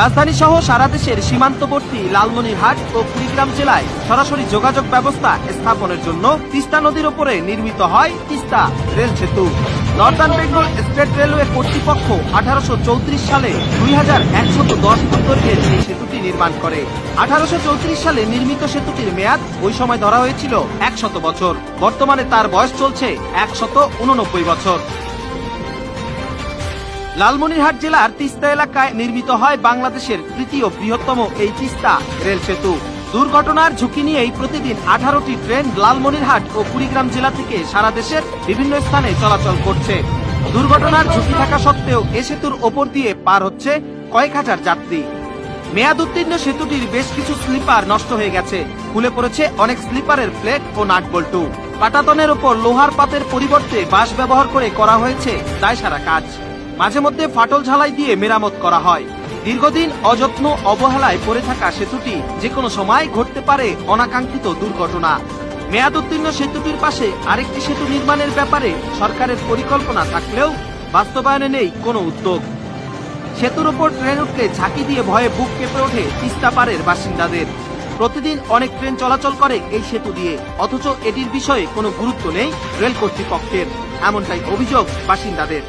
রাজধানী সহ সারা দেশের সীমান্তবর্তী লালমনিরহাট ও কুড়িগ্রাম জেলায় সরাসরি যোগাযোগ ব্যবস্থা স্থাপনের জন্য তিস্তা নদীর উপরে নির্মিত হয় তিস্তা রেল সেতু। নর্দার্ন বেঙ্গল স্টেট রেলওয়ে কর্তৃপক্ষ আঠারোশো চৌত্রিশ সালে দুই হাজার একশত দশ ফুট দৈর্ঘ্যের এই সেতুটি নির্মাণ করে। আঠারোশো চৌত্রিশ সালে নির্মিত সেতুটির মেয়াদ ওই সময় ধরা হয়েছিল একশত বছর। বর্তমানে তার বয়স চলছে একশত উননব্বই বছর। লালমনিরহাট জেলার তিস্তা এলাকায় নির্মিত হয় বাংলাদেশের তৃতীয় বৃহত্তম এই তিস্তা রেল সেতু। দুর্ঘটনার ঝুঁকি নিয়েই প্রতিদিন আঠারোটি ট্রেন লালমনিরহাট ও কুড়িগ্রাম জেলা থেকে সারা দেশের বিভিন্ন স্থানে চলাচল করছে। দুর্ঘটনার ঝুঁকি থাকা সত্ত্বেও এ সেতুর ওপর দিয়ে পার হচ্ছে কয়েক হাজার যাত্রী। মেয়াদ উত্তীর্ণ সেতুটির বেশ কিছু স্লিপার নষ্ট হয়ে গেছে। খুলে পড়েছে অনেক স্লিপারের প্লেট ও নাট বল্টু পাটাতনের ওপর লোহার পাতের পরিবর্তে বাঁশ ব্যবহার করে করা হয়েছে দায় সারা কাজ। মাঝে মধ্যে ফাটল ঝালাই দিয়ে মেরামত করা হয়। দীর্ঘদিন অযত্ন, অবহেলায় পড়ে থাকা সেতুটি যে কোনো সময় ঘটতে পারে অনাকাঙ্ক্ষিত দুর্ঘটনা। মেয়াদ উত্তীর্ণ সেতুটির পাশে আরেকটি সেতু নির্মাণের ব্যাপারে সরকারের পরিকল্পনা থাকলেও বাস্তবায়নে নেই কোনো উদ্যোগ। সেতুর ওপর ট্রেন উঠলে ঝাঁকি দিয়ে ভয়ে বুক কেঁপে ওঠে তিস্তা পাড়ের বাসিন্দাদের। প্রতিদিন অনেক ট্রেন চলাচল করে এই সেতু দিয়ে, অথচ এটির বিষয়ে কোনো গুরুত্ব নেই রেল কর্তৃপক্ষের, এমনটাই অভিযোগ বাসিন্দাদের।